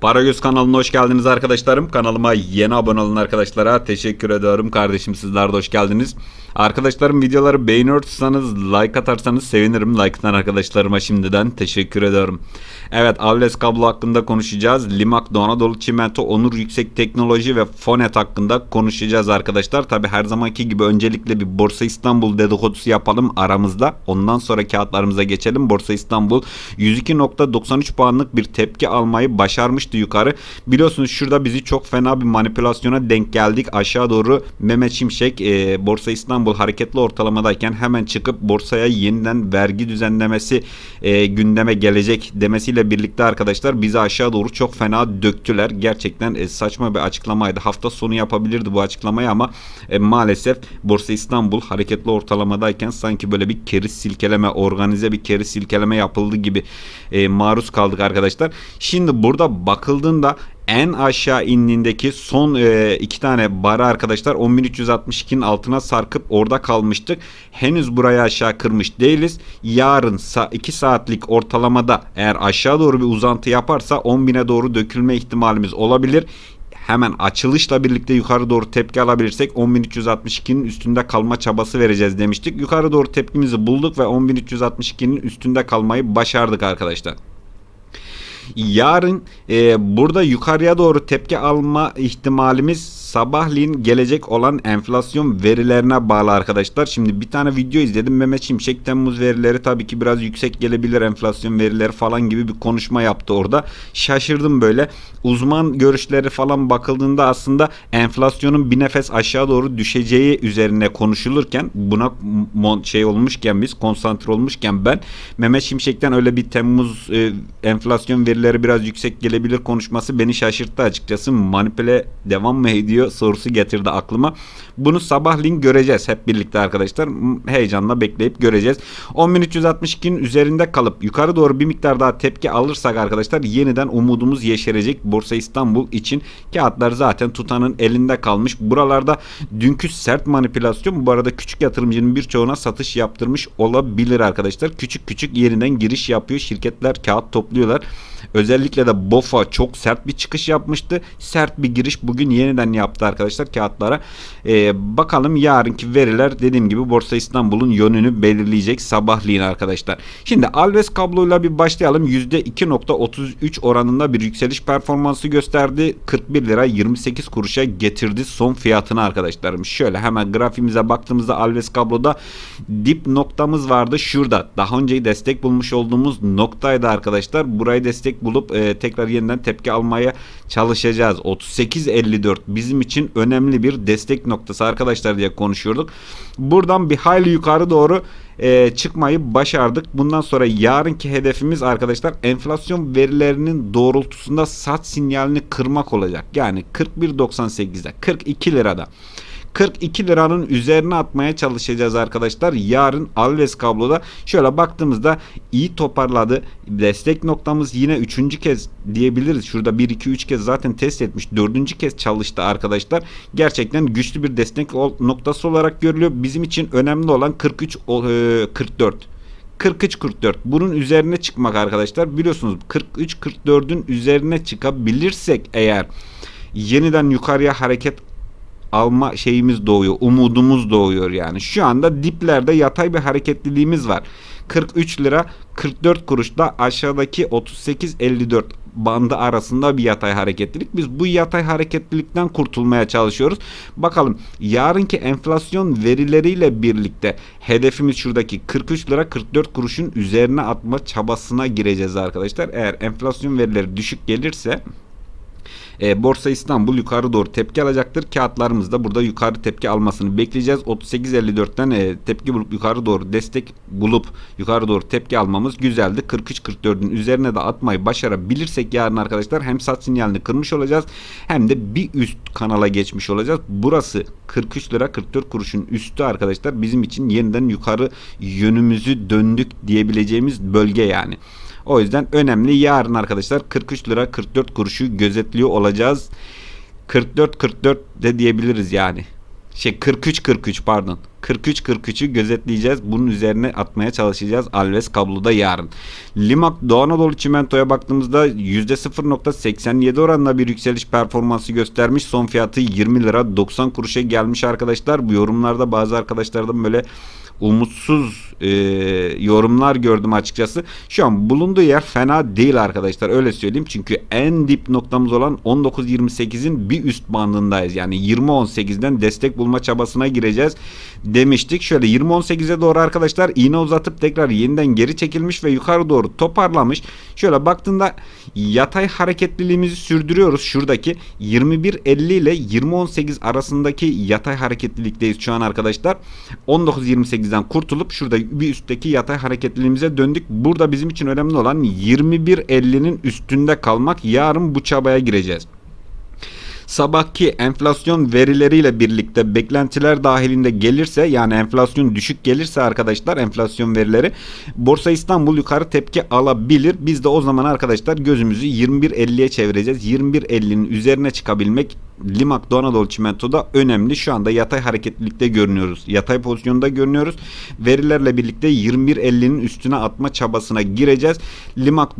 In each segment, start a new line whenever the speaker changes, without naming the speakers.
Paragöz kanalına hoş geldiniz arkadaşlarım. Kanalıma yeni abone olan arkadaşlara teşekkür ediyorum. Kardeşim sizler de hoş geldiniz. Arkadaşlarım videoları beğeniyorsanız like atarsanız sevinirim. Like atan arkadaşlarıma şimdiden teşekkür ediyorum. Evet Avles kablo hakkında konuşacağız. Limak, Doğu Anadolu Çimento, Onur Yüksek Teknoloji ve Fonet hakkında konuşacağız arkadaşlar. Tabi her zamanki gibi öncelikle bir Borsa İstanbul dedikodusu yapalım aramızda. Ondan sonra kağıtlarımıza geçelim. Borsa İstanbul 102.93 puanlık bir tepki almayı başarmıştı yukarı. Biliyorsunuz şurada bizi çok fena bir manipülasyona denk geldik. Aşağı doğru Mehmet Şimşek e, Borsa İstanbul hareketli ortalamadayken hemen çıkıp borsaya yeniden vergi düzenlemesi e, gündeme gelecek demesiyle birlikte arkadaşlar bizi aşağı doğru çok fena döktüler. Gerçekten e, saçma bir açıklamaydı. Hafta sonu yapabilirdi bu açıklamayı ama e, maalesef Borsa İstanbul hareketli ortalamadayken sanki böyle bir keriz silkeleme, organize bir keriz silkeleme yapıldı gibi e, maruz kaldık arkadaşlar. Şimdi burada bakıldığında en aşağı indiğindeki son e, iki tane bara arkadaşlar 10.362'nin altına sarkıp orada kalmıştık. Henüz buraya aşağı kırmış değiliz. Yarın 2 saatlik ortalamada eğer aşağı doğru bir uzantı yaparsa 10.000'e doğru dökülme ihtimalimiz olabilir hemen açılışla birlikte yukarı doğru tepki alabilirsek 10.362'nin üstünde kalma çabası vereceğiz demiştik. Yukarı doğru tepkimizi bulduk ve 10.362'nin üstünde kalmayı başardık arkadaşlar. Yarın e, burada yukarıya doğru tepki alma ihtimalimiz sabahleyin gelecek olan enflasyon verilerine bağlı arkadaşlar. Şimdi bir tane video izledim. Mehmet Şimşek Temmuz verileri tabii ki biraz yüksek gelebilir enflasyon verileri falan gibi bir konuşma yaptı orada. Şaşırdım böyle. Uzman görüşleri falan bakıldığında aslında enflasyonun bir nefes aşağı doğru düşeceği üzerine konuşulurken buna şey olmuşken biz konsantre olmuşken ben Mehmet Şimşek'ten öyle bir Temmuz e, enflasyon verileri biraz yüksek gelebilir konuşması beni şaşırttı açıkçası. Manipüle devam mı ediyor? sorusu getirdi aklıma. Bunu sabahleyin göreceğiz hep birlikte arkadaşlar. Heyecanla bekleyip göreceğiz. 10.362'nin üzerinde kalıp yukarı doğru bir miktar daha tepki alırsak arkadaşlar yeniden umudumuz yeşerecek Borsa İstanbul için. Kağıtlar zaten tutanın elinde kalmış. Buralarda dünkü sert manipülasyon bu arada küçük yatırımcının birçoğuna satış yaptırmış olabilir arkadaşlar. Küçük küçük yeniden giriş yapıyor. Şirketler kağıt topluyorlar. Özellikle de BOFA çok sert bir çıkış yapmıştı. Sert bir giriş bugün yeniden yaptı arkadaşlar kağıtlara. Ee, bakalım yarınki veriler dediğim gibi Borsa İstanbul'un yönünü belirleyecek sabahleyin arkadaşlar. Şimdi Alves kabloyla bir başlayalım. %2.33 oranında bir yükseliş performansı gösterdi. 41 lira 28 kuruşa getirdi son fiyatını arkadaşlarım. Şöyle hemen grafimize baktığımızda Alves kabloda dip noktamız vardı. Şurada daha önce destek bulmuş olduğumuz noktaydı arkadaşlar. Burayı destek bulup e, tekrar yeniden tepki almaya çalışacağız. 38.54 bizim için önemli bir destek noktası arkadaşlar diye konuşuyorduk. Buradan bir hayli yukarı doğru e, çıkmayı başardık. Bundan sonra yarınki hedefimiz arkadaşlar enflasyon verilerinin doğrultusunda sat sinyalini kırmak olacak. Yani 41.98'de 42 lirada. 42 liranın üzerine atmaya çalışacağız arkadaşlar. Yarın Alves kabloda şöyle baktığımızda iyi toparladı. Destek noktamız yine 3. kez diyebiliriz. Şurada 1 2 3 kez zaten test etmiş. 4. kez çalıştı arkadaşlar. Gerçekten güçlü bir destek noktası olarak görülüyor. Bizim için önemli olan 43 44 43-44 bunun üzerine çıkmak arkadaşlar biliyorsunuz 43-44'ün üzerine çıkabilirsek eğer yeniden yukarıya hareket alma şeyimiz doğuyor. Umudumuz doğuyor yani. Şu anda diplerde yatay bir hareketliliğimiz var. 43 lira 44 kuruşla aşağıdaki 38.54 bandı arasında bir yatay hareketlilik. Biz bu yatay hareketlilikten kurtulmaya çalışıyoruz. Bakalım yarınki enflasyon verileriyle birlikte hedefimiz şuradaki 43 lira 44 kuruşun üzerine atma çabasına gireceğiz arkadaşlar. Eğer enflasyon verileri düşük gelirse e, Borsa İstanbul yukarı doğru tepki alacaktır. Kağıtlarımız da burada yukarı tepki almasını bekleyeceğiz. 38.54'ten e, tepki bulup yukarı doğru destek bulup yukarı doğru tepki almamız güzeldi. 43-44'ün üzerine de atmayı başarabilirsek yarın arkadaşlar hem sat sinyalini kırmış olacağız hem de bir üst kanala geçmiş olacağız. Burası 43 lira 44 kuruşun üstü arkadaşlar bizim için yeniden yukarı yönümüzü döndük diyebileceğimiz bölge yani. O yüzden önemli. Yarın arkadaşlar 43 lira 44 kuruşu gözetliyor olacağız. 44 44 de diyebiliriz yani. şey 43 43 pardon. 43 43'ü gözetleyeceğiz. Bunun üzerine atmaya çalışacağız Alves kabloda yarın. Limak Doğu Anadolu Çimento'ya baktığımızda %0.87 oranında bir yükseliş performansı göstermiş. Son fiyatı 20 lira 90 kuruşa gelmiş arkadaşlar. Bu yorumlarda bazı arkadaşlardan böyle umutsuz e, yorumlar gördüm açıkçası. Şu an bulunduğu yer fena değil arkadaşlar öyle söyleyeyim. Çünkü en dip noktamız olan 19.28'in bir üst bandındayız. Yani 20.18'den destek bulma çabasına gireceğiz demiştik. Şöyle 20.18'e doğru arkadaşlar iğne uzatıp tekrar yeniden geri çekilmiş ve yukarı doğru toparlamış. Şöyle baktığında yatay hareketliliğimizi sürdürüyoruz. Şuradaki 21.50 ile 20.18 arasındaki yatay hareketlilikteyiz şu an arkadaşlar. 19.28'den kurtulup şurada bir üstteki yatay hareketliliğimize döndük. Burada bizim için önemli olan 21.50'nin üstünde kalmak. Yarın bu çabaya gireceğiz sabahki enflasyon verileriyle birlikte beklentiler dahilinde gelirse yani enflasyon düşük gelirse arkadaşlar enflasyon verileri Borsa İstanbul yukarı tepki alabilir. Biz de o zaman arkadaşlar gözümüzü 21.50'ye çevireceğiz. 21.50'nin üzerine çıkabilmek Doğu Anadolu Çimento'da önemli. Şu anda yatay hareketlilikte görünüyoruz. Yatay pozisyonda görünüyoruz. Verilerle birlikte 21.50'nin üstüne atma çabasına gireceğiz.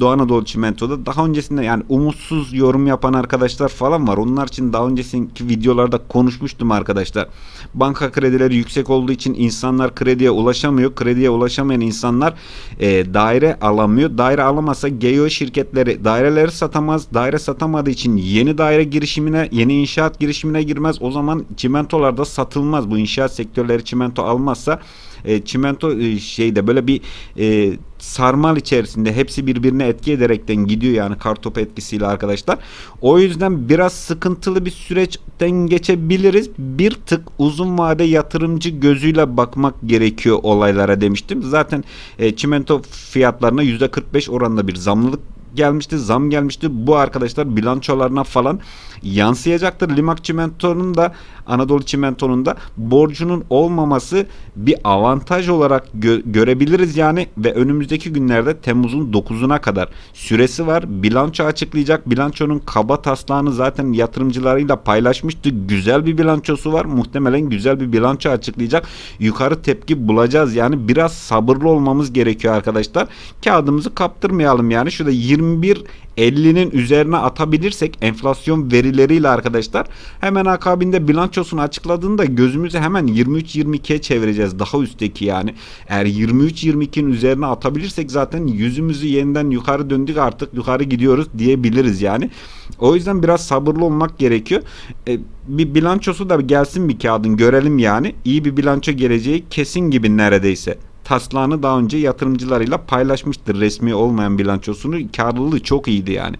Doğu Anadolu Çimento'da daha öncesinde yani umutsuz yorum yapan arkadaşlar falan var. Onlar için daha önceki videolarda konuşmuştum arkadaşlar. Banka kredileri yüksek olduğu için insanlar krediye ulaşamıyor. Krediye ulaşamayan insanlar e, daire alamıyor. Daire alamazsa GEO şirketleri daireleri satamaz. Daire satamadığı için yeni daire girişimine, yeni inşaat girişimine girmez. O zaman çimentolar da satılmaz. Bu inşaat sektörleri çimento almazsa e, çimento e, şeyde böyle bir e, sarmal içerisinde hepsi birbirine etki ederekten gidiyor yani kartopu etkisiyle arkadaşlar. O yüzden biraz sıkıntılı bir süreçten geçebiliriz. Bir tık uzun vade yatırımcı gözüyle bakmak gerekiyor olaylara demiştim. Zaten e, çimento fiyatlarına %45 oranında bir zamlılık gelmişti, zam gelmişti. Bu arkadaşlar bilançolarına falan yansıyacaktır. Limak Çimento'nun da Anadolu Çimento'nun da borcunun olmaması bir avantaj olarak gö- görebiliriz yani ve önümüzdeki günlerde Temmuz'un 9'una kadar süresi var. Bilanço açıklayacak. Bilançonun kaba taslağını zaten yatırımcılarıyla paylaşmıştı. Güzel bir bilançosu var. Muhtemelen güzel bir bilanço açıklayacak. Yukarı tepki bulacağız. Yani biraz sabırlı olmamız gerekiyor arkadaşlar. Kağıdımızı kaptırmayalım yani. Şurada 21 50'nin üzerine atabilirsek enflasyon verileriyle arkadaşlar hemen akabinde bilançosunu açıkladığında gözümüzü hemen 23-22'ye çevireceğiz. Daha üstteki yani. Eğer 23-22'nin üzerine atabilirsek zaten yüzümüzü yeniden yukarı döndük artık yukarı gidiyoruz diyebiliriz yani. O yüzden biraz sabırlı olmak gerekiyor. E, bir bilançosu da gelsin bir kağıdın görelim yani. İyi bir bilanço geleceği kesin gibi neredeyse taslağını daha önce yatırımcılarıyla paylaşmıştır. Resmi olmayan bilançosunu karlılığı çok iyiydi yani.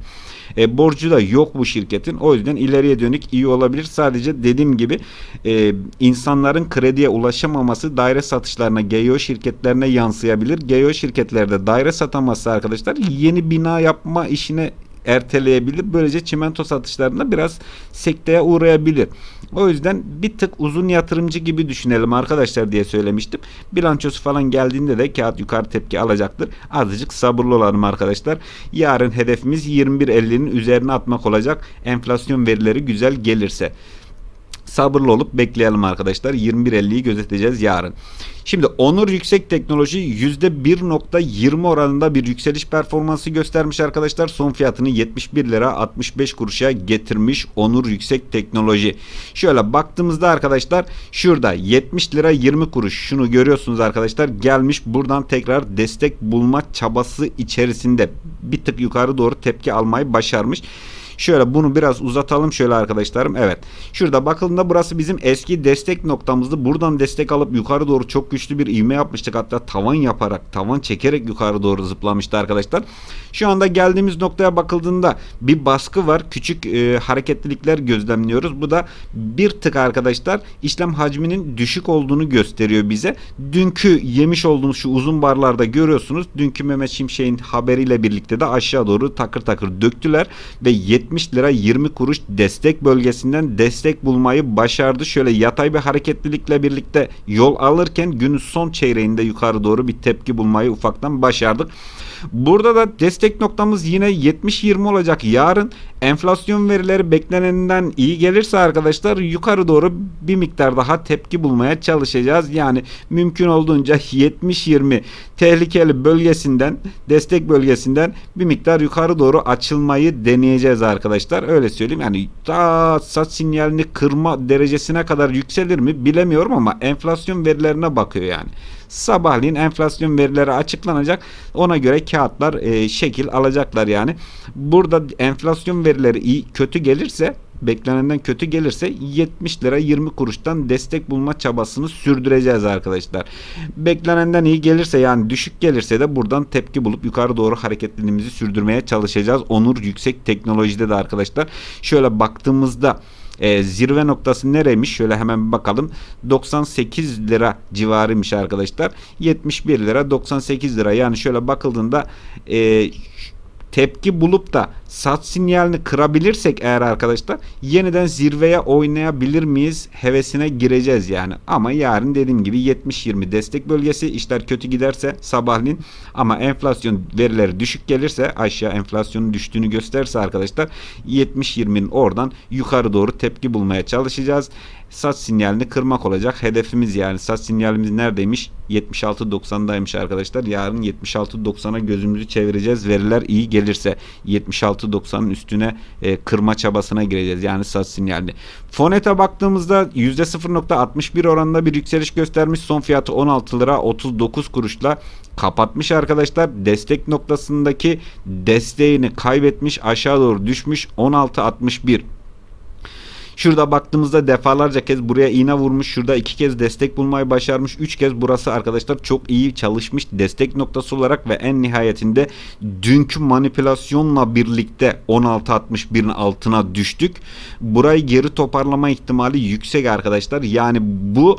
E, borcu da yok bu şirketin. O yüzden ileriye dönük iyi olabilir. Sadece dediğim gibi e, insanların krediye ulaşamaması daire satışlarına, GEO şirketlerine yansıyabilir. GEO şirketlerde daire satamazsa arkadaşlar yeni bina yapma işine erteleyebilir. Böylece çimento satışlarında biraz sekteye uğrayabilir. O yüzden bir tık uzun yatırımcı gibi düşünelim arkadaşlar diye söylemiştim. Bilançosu falan geldiğinde de kağıt yukarı tepki alacaktır. Azıcık sabırlı olalım arkadaşlar. Yarın hedefimiz 21.50'nin üzerine atmak olacak. Enflasyon verileri güzel gelirse sabırlı olup bekleyelim arkadaşlar. 21.50'yi gözeteceğiz yarın. Şimdi Onur Yüksek Teknoloji %1.20 oranında bir yükseliş performansı göstermiş arkadaşlar. Son fiyatını 71 lira 65 kuruşa getirmiş Onur Yüksek Teknoloji. Şöyle baktığımızda arkadaşlar şurada 70 lira 20 kuruş şunu görüyorsunuz arkadaşlar gelmiş buradan tekrar destek bulma çabası içerisinde bir tık yukarı doğru tepki almayı başarmış. Şöyle bunu biraz uzatalım şöyle arkadaşlarım. Evet. Şurada bakıldığında burası bizim eski destek noktamızdı. Buradan destek alıp yukarı doğru çok güçlü bir ivme yapmıştık. Hatta tavan yaparak, tavan çekerek yukarı doğru zıplamıştı arkadaşlar. Şu anda geldiğimiz noktaya bakıldığında bir baskı var. Küçük e, hareketlilikler gözlemliyoruz. Bu da bir tık arkadaşlar işlem hacminin düşük olduğunu gösteriyor bize. Dünkü yemiş olduğumuz şu uzun barlarda görüyorsunuz. Dünkü Mehmet Şimşek'in haberiyle birlikte de aşağı doğru takır takır döktüler ve 70 70 lira 20 kuruş destek bölgesinden destek bulmayı başardı. Şöyle yatay bir hareketlilikle birlikte yol alırken günün son çeyreğinde yukarı doğru bir tepki bulmayı ufaktan başardık. Burada da destek noktamız yine 70-20 olacak. Yarın enflasyon verileri beklenenden iyi gelirse arkadaşlar yukarı doğru bir miktar daha tepki bulmaya çalışacağız. Yani mümkün olduğunca 70-20 tehlikeli bölgesinden destek bölgesinden bir miktar yukarı doğru açılmayı deneyeceğiz arkadaşlar. Öyle söyleyeyim. Yani daha sat sinyalini kırma derecesine kadar yükselir mi bilemiyorum ama enflasyon verilerine bakıyor yani. Sabahleyin enflasyon verileri açıklanacak. Ona göre kağıtlar e, şekil alacaklar yani. Burada enflasyon verileri iyi kötü gelirse beklenenden kötü gelirse 70 lira 20 kuruştan destek bulma çabasını sürdüreceğiz arkadaşlar. Beklenenden iyi gelirse yani düşük gelirse de buradan tepki bulup yukarı doğru hareketliliğimizi sürdürmeye çalışacağız. Onur yüksek teknolojide de arkadaşlar. Şöyle baktığımızda e, zirve noktası nereymiş? Şöyle hemen bir bakalım. 98 lira civarıymış arkadaşlar. 71 lira 98 lira. Yani şöyle bakıldığında e, tepki bulup da sat sinyalini kırabilirsek eğer arkadaşlar yeniden zirveye oynayabilir miyiz? Hevesine gireceğiz yani. Ama yarın dediğim gibi 70-20 destek bölgesi. İşler kötü giderse sabahleyin. Ama enflasyon verileri düşük gelirse aşağı enflasyonun düştüğünü gösterirse arkadaşlar 70-20'nin oradan yukarı doğru tepki bulmaya çalışacağız. Sat sinyalini kırmak olacak hedefimiz yani. Sat sinyalimiz neredeymiş? 76.90'daymış arkadaşlar. Yarın 76.90'a gözümüzü çevireceğiz. Veriler iyi gelirse 76.90'ın üstüne e, kırma çabasına gireceğiz yani sat sinyalini. Fonete baktığımızda %0.61 oranında bir yükseliş göstermiş son fiyatı 16 lira 39 kuruşla kapatmış arkadaşlar. Destek noktasındaki desteğini kaybetmiş aşağı doğru düşmüş 16.61 Şurada baktığımızda defalarca kez buraya iğne vurmuş. Şurada iki kez destek bulmayı başarmış. Üç kez burası arkadaşlar çok iyi çalışmış destek noktası olarak ve en nihayetinde dünkü manipülasyonla birlikte 16.61'in altına düştük. Burayı geri toparlama ihtimali yüksek arkadaşlar. Yani bu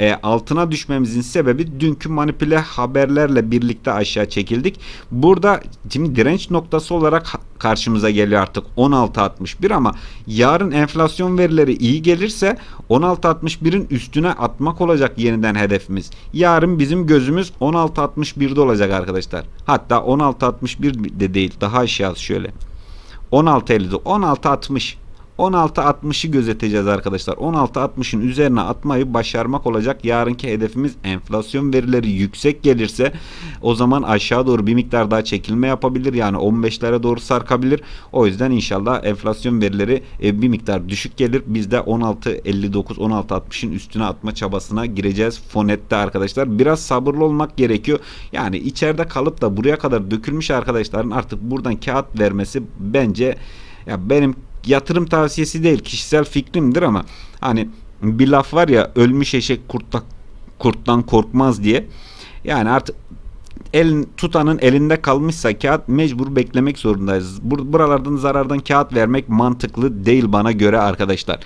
e, altına düşmemizin sebebi dünkü manipüle haberlerle birlikte aşağı çekildik. Burada şimdi direnç noktası olarak karşımıza geliyor artık 16.61 ama yarın enflasyon verileri iyi gelirse 16.61'in üstüne atmak olacak yeniden hedefimiz. Yarın bizim gözümüz 16.61'de olacak arkadaşlar. Hatta 16.61 de değil daha aşağı şöyle. 16.50'de 16.60 16.60'ı gözeteceğiz arkadaşlar. 16.60'ın üzerine atmayı başarmak olacak. Yarınki hedefimiz enflasyon verileri yüksek gelirse o zaman aşağı doğru bir miktar daha çekilme yapabilir. Yani 15'lere doğru sarkabilir. O yüzden inşallah enflasyon verileri e, bir miktar düşük gelir. Biz de 16.59 16.60'ın üstüne atma çabasına gireceğiz. Fonette arkadaşlar. Biraz sabırlı olmak gerekiyor. Yani içeride kalıp da buraya kadar dökülmüş arkadaşların artık buradan kağıt vermesi bence ya benim yatırım tavsiyesi değil kişisel fikrimdir ama hani bir laf var ya ölmüş eşek kurttan, kurttan korkmaz diye. Yani artık elin tutanın elinde kalmışsa kağıt mecbur beklemek zorundayız. Bur buralardan zarardan kağıt vermek mantıklı değil bana göre arkadaşlar.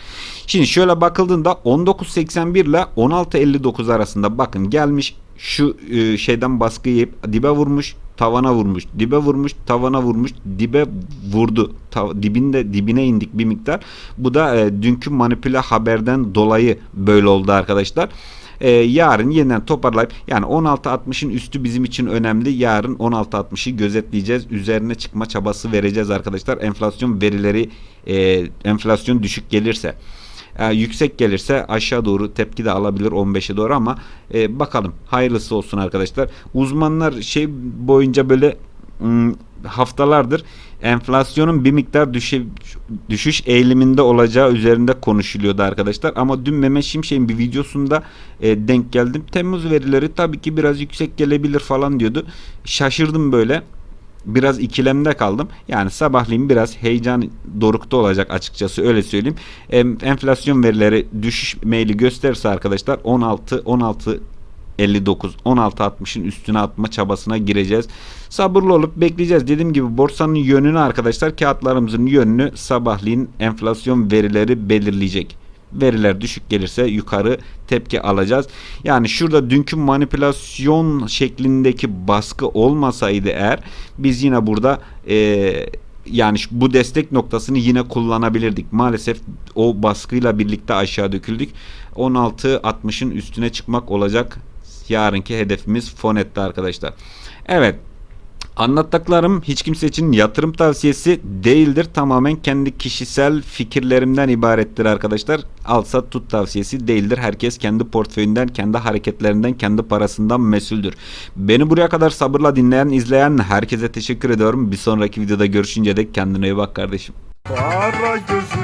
Şimdi şöyle bakıldığında 19.81 ile 16.59 arasında bakın gelmiş şu e, şeyden baskı yiyip dibe vurmuş tavana vurmuş dibe vurmuş tavana vurmuş dibe vurdu Ta, dibinde dibine indik bir miktar bu da e, dünkü manipüle haberden dolayı böyle oldu arkadaşlar e, yarın yeniden toparlayıp yani 16.60'ın üstü bizim için önemli. Yarın 16.60'ı gözetleyeceğiz. Üzerine çıkma çabası vereceğiz arkadaşlar. Enflasyon verileri e, enflasyon düşük gelirse e, yüksek gelirse aşağı doğru tepki de alabilir 15'e doğru ama e, bakalım hayırlısı olsun arkadaşlar. Uzmanlar şey boyunca böyle haftalardır enflasyonun bir miktar düşe, düşüş eğiliminde olacağı üzerinde konuşuluyordu arkadaşlar. Ama dün Mehmet Şimşek'in bir videosunda e, denk geldim. Temmuz verileri tabii ki biraz yüksek gelebilir falan diyordu. Şaşırdım böyle biraz ikilemde kaldım. Yani sabahleyin biraz heyecan dorukta olacak açıkçası öyle söyleyeyim. Enflasyon verileri düşüş meyli gösterirse arkadaşlar 16 16 59 16.60'ın üstüne atma çabasına gireceğiz. Sabırlı olup bekleyeceğiz. Dediğim gibi borsanın yönünü arkadaşlar kağıtlarımızın yönünü sabahleyin enflasyon verileri belirleyecek veriler düşük gelirse yukarı tepki alacağız. Yani şurada dünkü manipülasyon şeklindeki baskı olmasaydı eğer biz yine burada e, yani bu destek noktasını yine kullanabilirdik. Maalesef o baskıyla birlikte aşağı döküldük. 16.60'ın üstüne çıkmak olacak yarınki hedefimiz Fonet'te arkadaşlar. Evet. Anlattıklarım hiç kimse için yatırım tavsiyesi değildir. Tamamen kendi kişisel fikirlerimden ibarettir arkadaşlar. Alsa tut tavsiyesi değildir. Herkes kendi portföyünden, kendi hareketlerinden, kendi parasından mesuldür. Beni buraya kadar sabırla dinleyen, izleyen herkese teşekkür ediyorum. Bir sonraki videoda görüşünce dek kendine iyi bak kardeşim.
Para gözün